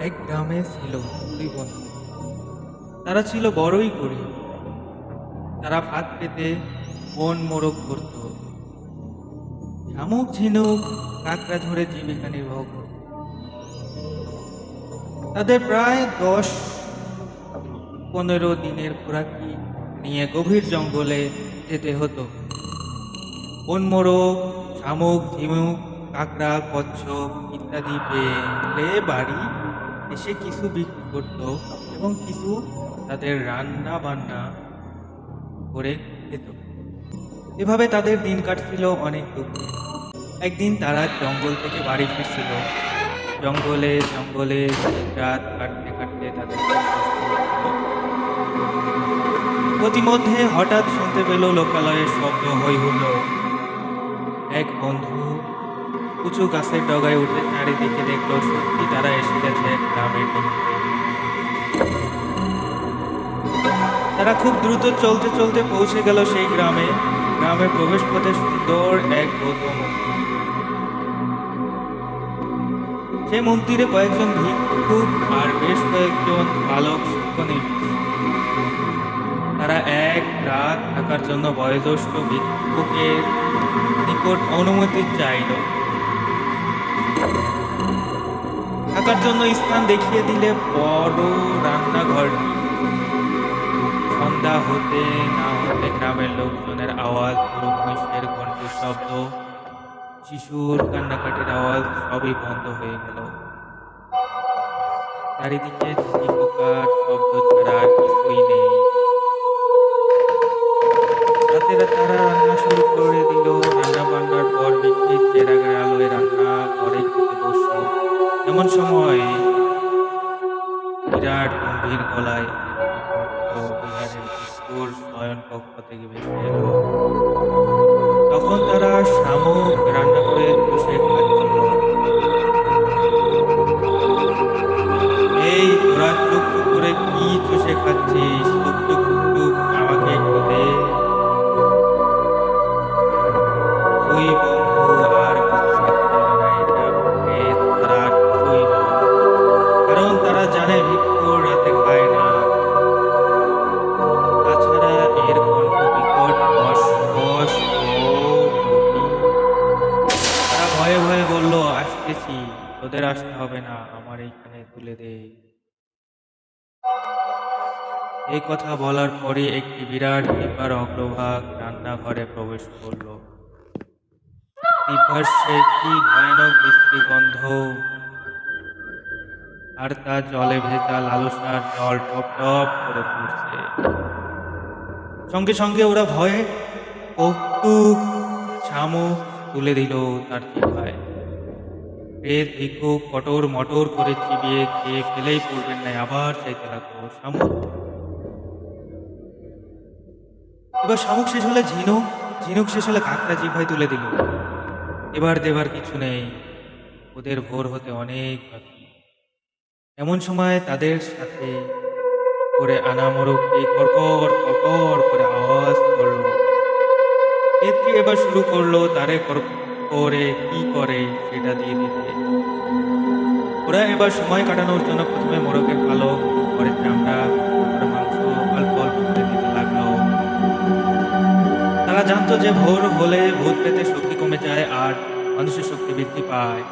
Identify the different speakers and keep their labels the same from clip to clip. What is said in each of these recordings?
Speaker 1: এক গ্রামে ছিল দুই বন্ধু তারা ছিল বড়ই গরিব। তারা ভাত পেতে বন মোরগ করত। শামুক, ঝিনুক, কাঁকড়া ধরে জীবিকা নির্বাহ করত। তাদের প্রায় দশ পনেরো দিনের খোরাকি নিয়ে গভীর জঙ্গলে যেতে হতো। বন মোরগ শামুক ঝিমুক কাঁকড়া, কচ্ছপ ইত্যাদি পেলে বাড়ি এসে কিছু বিক্রি করত এবং কিছু তাদের রান্না বান্না করে খেত। এভাবে তাদের দিন কাটছিল অনেক দুঃখে। একদিন তারা জঙ্গল থেকে বাড়ি ফিরছিল। জঙ্গলে জঙ্গলে রাত কাটতে কাটতে তাদের। প্রতিমধ্যে হঠাৎ শুনতে পেল লোকালয়ের শব্দ হই হলো এক বন্ধু উঁচু গাছের ডগায় উঠে চারিদিকে দেখল সত্যি তারা এসে গেছে এক গ্রামের তারা খুব দ্রুত চলতে চলতে পৌঁছে গেল সেই গ্রামে। গ্রামের প্রবেশ পথে সুন্দর এক বৌদ্ধ মন্দির। সেই মন্দিরে কয়েকজন ভিক্ষু আর বেশ কয়েকজন বালক তারা এক রাত থাকার জন্য বয়োজ্যেষ্ঠ ভিক্ষুকের নিকট অনুমতি চাইল। থাকার জন্য স্থান দেখিয়ে দিলে বড় রান্নাঘরটি সন্ধ্যা হতে না হতে গ্রামের লোকজনের আওয়াজ গরু মহিষের শব্দ, শিশুর কান্নাকাটির আওয়াজ সবই বন্ধ হয়ে গেল। চারিদিকে শব্দ ছাড়া কিছুই নেই। এমন সময় বিরাট গম্ভীর গলায় বিহারের শয়ন কক্ষ থেকে বেরিয়ে তখন তারা শামুক রান্না করে বসে খাচ্ছিল আসতে হবে না, আমার এইখানে তুলে দে। এই কথা বলার পরে একটি বিরাট দিব্যার অগ্রভাগ রান্নাঘরে প্রবেশ করল। দিব্যার সে কি ভয়ানক মিষ্টি গন্ধ। আর তার জলে ভেজা লালসার জল টপ টপ করে পড়ছে। সঙ্গে সঙ্গে ওরা ভয়ে কৌতুক শামুক তুলে দিল তার জিভায় প্রেত ভিক্ষু কটর মটর করে চিবিয়ে খেয়ে ফেলেই পড়বেন না, আবার চাইতে লাগল শামুক। এবার শামুক শেষ হলে ঝিনুক ঝিনুক শেষ হলে কাকড়া জিভায় তুলে দিল। এবার দেবার কিছু নেই, ওদের ভোর হতে অনেক বাকি। এমন সময় তাদের সাথে করে আনা মোরগটি কড়কড় কড়কড় করে আওয়াজ করল। এবার শুরু করল তারে কর করে কি করে সেটা দিয়ে দিতে। ওরা এবার সময় কাটানোর জন্য প্রথমে মোরগের পালক, পরে চামড়া মাংস অল্প অল্প করে দিতে লাগল। তারা জানতো যে ভোর হলে ভূত পেতে শক্তি কমে যায় আর মানুষের শক্তি বৃদ্ধি পায়।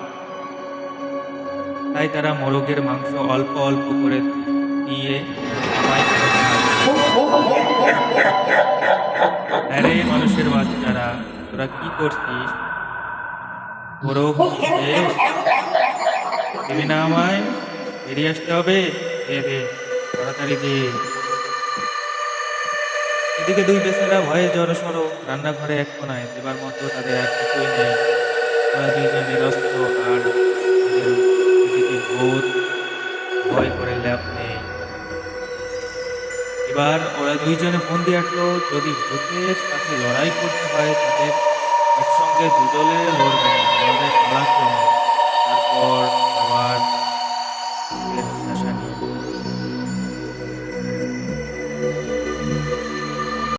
Speaker 1: তাই তারা মোরগের মাংস অল্প অল্প করে দিয়ে মানুষের বাচ্চারা, তোরা কি করছিস? শেষ? দিবি না আমায় বেরিয়ে আসতে হবে। দে দে তাড়াতাড়ি দে এদিকে দুই বেচারা ভয়ে জড়ো সড়ো রান্নাঘরে এক কোনায় দেবার মতো তাদের আর কিছুই নেই। তারা দুইজন নিরস্ত্র আর এদিকে ভূত, ভয় করে ল্যাপ নেই। এবার ওরা দুইজনে বন্দি আটলো যদি ভূতের সাথে লড়াই করতে হয়, তাদের একসঙ্গে দুদলে লড়বে না লড়বে পালাক্রমে তারপর আবার